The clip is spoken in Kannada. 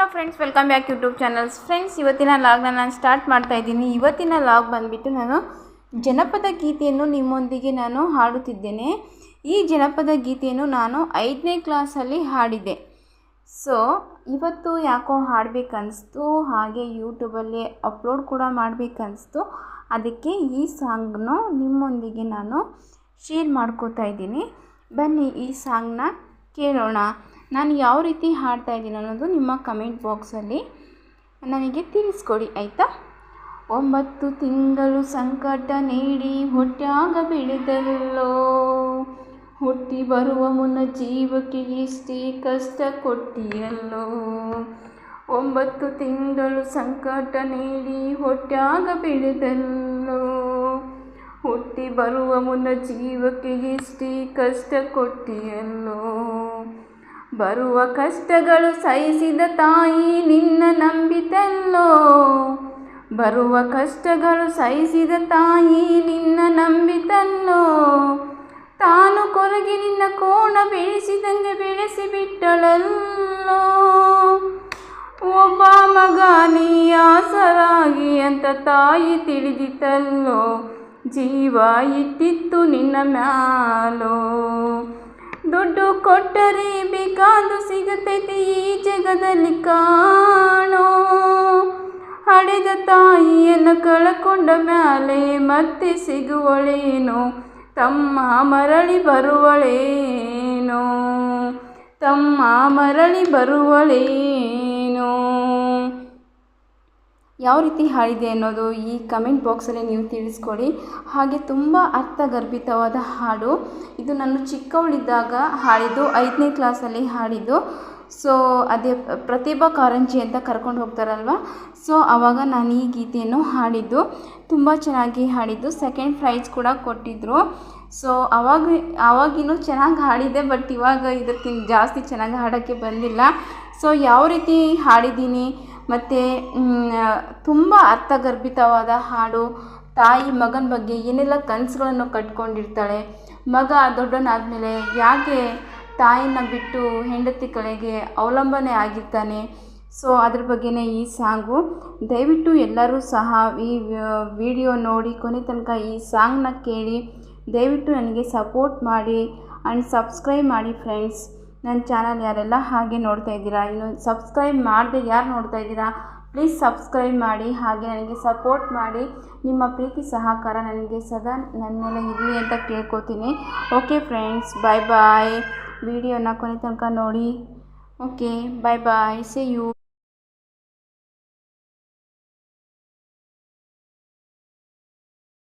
Hello friends welcome back YouTube channels friends ಇವತ್ತಿನ ಲಾಗ್ನ ನಾನು ಸ್ಟಾರ್ಟ್ ಮಾಡ್ತಾ ಇದ್ದೀನಿ. ಇವತ್ತಿನ ಲಾಗ್ ಬಂದುಬಿಟ್ಟು ನಾನು ಜನಪದ ಗೀತೆಯನ್ನು ನಿಮ್ಮೊಂದಿಗೆ ನಾನು ಹಾಡುತ್ತಿದ್ದೇನೆ. ಈ ಜನಪದ ಗೀತೆಯನ್ನು ನಾನು ಐದನೇ ಕ್ಲಾಸಲ್ಲಿ ಹಾಡಿದೆ. ಸೊ ಇವತ್ತು ಯಾಕೋ ಹಾಡಬೇಕನ್ನಿಸ್ತು ಹಾಗೆ ಯೂಟ್ಯೂಬಲ್ಲಿ ಅಪ್ಲೋಡ್ ಕೂಡ ಮಾಡಬೇಕನ್ನಿಸ್ತು ಅದಕ್ಕೆ ಈ ಸಾಂಗ್ನು ನಿಮ್ಮೊಂದಿಗೆ ನಾನು ಶೇರ್ ಮಾಡ್ಕೋತಾ ಇದ್ದೀನಿ. ಬನ್ನಿ ಈ ಸಾಂಗ್ನ ಕೇಳೋಣ. ನಾನು ಯಾವ ರೀತಿ ಹಾಡ್ತಾ ಇದ್ದೀನಿ ಅನ್ನೋದು ನಿಮ್ಮ ಕಮೆಂಟ್ ಬಾಕ್ಸಲ್ಲಿ ನನಗೆ ತಿಳಿಸ್ಕೊಡಿ, ಆಯಿತಾ? ಒಂಬತ್ತು ತಿಂಗಳು ಸಂಕಟ ನೀಡಿ ಹೊಟ್ಟಾಗ ಬೆಳೆದಲ್ಲೋ ಹುಟ್ಟಿ ಬರುವ ಮುನ್ನ ಜೀವಕ್ಕೆ ಎಷ್ಟೇ ಕಷ್ಟ ಕೊಟ್ಟಿಯಲ್ಲೋ. ಒಂಬತ್ತು ತಿಂಗಳು ಸಂಕಟ ನೀಡಿ ಹೊಟ್ಟಾಗ ಬೆಳೆದಲ್ಲೋ ಹುಟ್ಟಿ ಬರುವ ಮುನ್ನ ಜೀವಕ್ಕೆ ಎಷ್ಟೇ ಕಷ್ಟ ಕೊಟ್ಟಿಯಲ್ಲೋ. ಬರುವ ಕಷ್ಟಗಳು ಸಹಿಸಿದ ತಾಯಿ ನಿನ್ನ ನಂಬಿತಲ್ಲೋ? ಬರುವ ಕಷ್ಟಗಳು ಸಹಿಸಿದ ತಾಯಿ ನಿನ್ನ ನಂಬಿತಲ್ಲೋ? ತಾನು ಕೊರಗಿ ನಿನ್ನ ಕೋಣ ಬೆಳೆಸಿದಂಗೆ ಬೆಳೆಸಿ ಬಿಟ್ಟಳಲ್ಲೋ ಒಬ್ಬ ಮಗ ನೀ ಆಸರಾಗಿ ಅಂತ ತಾಯಿ ತಿಳಿದಿತಲ್ಲೋ ಜೀವ ಇಟ್ಟಿತ್ತು ನಿನ್ನ ಮ್ಯಾಲೋ? ದುಡ್ಡು ಕೊಟ್ಟರೆ ಬೇಕಾದು ಸಿಗತೈತಿ ಈ ಜಗದಲ್ಲಿ ಕಾಣೋ. ಹಡೆದ ತಾಯಿಯನ್ನು ಕಳಕೊಂಡ ಮ್ಯಾಲೆ ಮತ್ತೆ ಸಿಗುವಳೇನೋ? ತಮ್ಮ ಮರಳಿ ಬರುವಳೇನೋ? ತಮ್ಮ ಮರಳಿ ಬರುವಳೇನೋ? ಯಾವ ರೀತಿ ಹಾಡಿದೆ ಅನ್ನೋದು ಈ ಕಮೆಂಟ್ ಬಾಕ್ಸಲ್ಲಿ ನೀವು ತಿಳಿಸ್ಕೊಡಿ. ಹಾಗೆ ತುಂಬ ಅರ್ಥಗರ್ಭಿತವಾದ ಹಾಡು. ಇದು ನಾನು ಚಿಕ್ಕವಳಿದ್ದಾಗ ಹಾಡಿದ್ದು, ಐದನೇ ಕ್ಲಾಸಲ್ಲಿ ಹಾಡಿದ್ದು. ಸೊ ಅದೇ ಪ್ರತಿಭಾ ಕಾರಂಜಿ ಅಂತ ಕರ್ಕೊಂಡು ಹೋಗ್ತಾರಲ್ವ? ಸೊ ಆವಾಗ ನಾನು ಈ ಗೀತೆಯನ್ನು ಹಾಡಿದ್ದು. ತುಂಬ ಚೆನ್ನಾಗಿ ಹಾಡಿದ್ದು. ಸೆಕೆಂಡ್ ಪ್ರೈಸ್ ಕೂಡ ಕೊಟ್ಟಿದ್ದರು ಸೊ ಅವಾಗ ಆವಾಗಿನೂ ಚೆನ್ನಾಗಿ ಹಾಡಿದೆ ಬಟ್ ಇವಾಗ ಇದಕ್ಕಿಂತ ಜಾಸ್ತಿ ಚೆನ್ನಾಗಿ ಹಾಡೋಕ್ಕೆ ಬಂದಿಲ್ಲ. ಸೊ ಯಾವ ರೀತಿ ಹಾಡಿದ್ದೀನಿ? ಮತ್ತು ತುಂಬ ಅರ್ಥಗರ್ಭಿತವಾದ ಹಾಡು. ತಾಯಿ ಮಗನ ಬಗ್ಗೆ ಏನೆಲ್ಲ ಕನಸುಗಳನ್ನು ಕಟ್ಕೊಂಡಿರ್ತಾಳೆ. ಮಗ ದೊಡ್ಡವನಾದಮೇಲೆ ಯಾಕೆ ತಾಯಿನ ಬಿಟ್ಟು ಹೆಂಡತಿ ಕಡೆಗೆ ಅವಲಂಬನೆ ಆಗಿರ್ತಾನೆ? ಸೊ, ಅದ್ರ ಬಗ್ಗೆನೇ ಈ ಸಾಂಗು. ದಯವಿಟ್ಟು ಎಲ್ಲರೂ ಸಹ ಈ ವಿಡಿಯೋ ನೋಡಿ, ಕೊನೆ ತನಕ ಈ ಸಾಂಗ್ನ ಕೇಳಿ. ದಯವಿಟ್ಟು ನನಗೆ ಸಪೋರ್ಟ್ ಮಾಡಿ. ಆ್ಯಂಡ್ ಸಬ್ಸ್ಕ್ರೈಬ್ ಮಾಡಿ, ಫ್ರೆಂಡ್ಸ್. ನನ್ನ ಚಾನಲ್ ಯಾರೆಲ್ಲ ಹಾಗೆ ನೋಡ್ತಾ ಇದ್ದೀರಾ, ಇನ್ನು ಸಬ್ಸ್ಕ್ರೈಬ್ ಮಾಡದೆ ಯಾರು ನೋಡ್ತಾ ಇದ್ದೀರಾ ಪ್ಲೀಸ್ ಸಬ್ಸ್ಕ್ರೈಬ್ ಮಾಡಿ, ಹಾಗೆ ನನಗೆ ಸಪೋರ್ಟ್ ಮಾಡಿ. ನಿಮ್ಮ ಪ್ರೀತಿ ಸಹಕಾರ ನನಗೆ ಸದಾ ನನ್ನ ಮೇಲೆ ಇರಲಿ ಅಂತ ಕೇಳ್ಕೊತೀನಿ. ಓಕೆ ಫ್ರೆಂಡ್ಸ್ ಬಾಯ್ ಬಾಯ್ ವಿಡಿಯೋನ ಕೊನೆ ತನಕ ನೋಡಿ. Okay bye bye say you